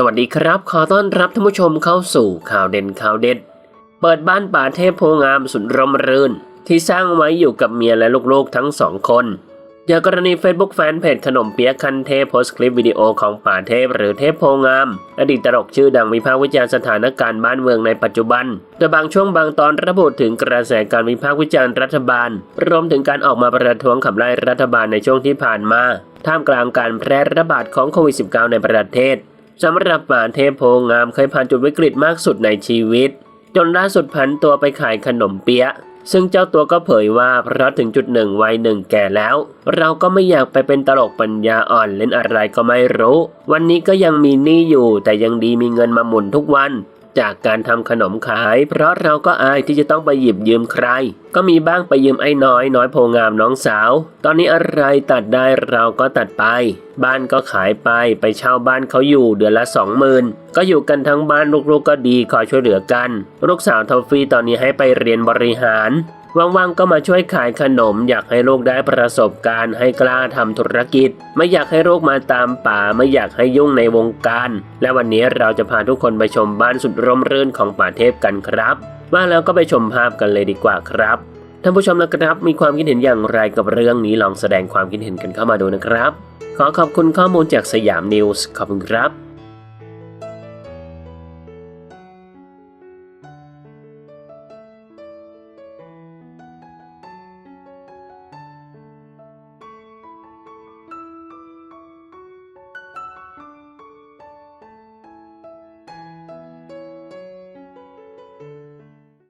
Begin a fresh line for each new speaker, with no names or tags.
สวัสดีครับ ขอต้อนรับท่านผู้ชมเข้าสู่ข่าวเด่นข่าวเด็ด เปิดบ้านป่าเทพโพงามสุดร่มรื่น ที่สร้างไว้อยู่กับเมียและลูกๆทั้งสองคนจากกรณี Facebook แฟนเพจขนมเปี๊ยะคันเทพโพสคลิปวิดีโอของป่าเทพหรือเทพโพงาม อดีตตลกชื่อดังวิพากษ์วิจารณ์สถานการณ์บ้านเมืองในปัจจุบันโดยบางช่วงบางตอนระบุถึงกระแสการวิพากษ์วิจารณ์รัฐบาล รวมถึงการออกมาประท้วงขับไล่รัฐบาลในช่วงที่ผ่านมา ท่ามกลางการแพร่ระบาดของโควิด -19 ในประเทศ สำหรับป่านเทพโพงามเคยผ่านจุดวิกฤตมากสุดในชีวิต จนล่าสุดผันตัวไปขายขนมเปี๊ยะ ซึ่งเจ้าตัวก็เผยว่าเพราะถึงจุดหนึ่งวัยหนึ่งแก่แล้ว เราก็ไม่อยากไปเป็นตลกปัญญาอ่อนเล่นอะไรก็ไม่รู้ วันนี้ก็ยังมีหนี้อยู่แต่ยังดีมีเงินมาหมุนทุกวัน จากการทำขนมขาย เพราะเราก็อายที่จะต้องไปหยิบยืมใคร ก็มีบ้างไปยืมไอ้น้อยน้อยโพงามน้องสาว ตอนนี้อะไรตัดได้เราก็ตัดไป บ้านก็ขายไปไปเช่าบ้านเขาอยู่เดือนละสองหมื่นก็อยู่กันทั้งบ้านลูกๆก็ดีคอยช่วยเหลือกัน ลูกสาวทอฟฟี่ตอนนี้ให้ไปเรียนบริหาร ว่างๆก็มาช่วยขายขนม อยากให้ลูกได้ประสบการณ์ ให้กล้าทำธุรกิจ ไม่อยากให้ลูกมาตามป่า ไม่อยากให้ยุ่งในวงการ และวันนี้เราจะพาทุกคนไปชมบ้านสุดร่มรื่นของป่าเทพกันครับ ว่าแล้วก็ไปชมภาพกันเลยดีกว่าครับท่านผู้ชมนะครับ มีความคิดเห็นอย่างไรกับเรื่องนี้ลองแสดงความคิดเห็นกันเข้ามาดูนะครับ ขอขอบคุณข้อมูลจากสยามนิวส์ขอบคุณครับ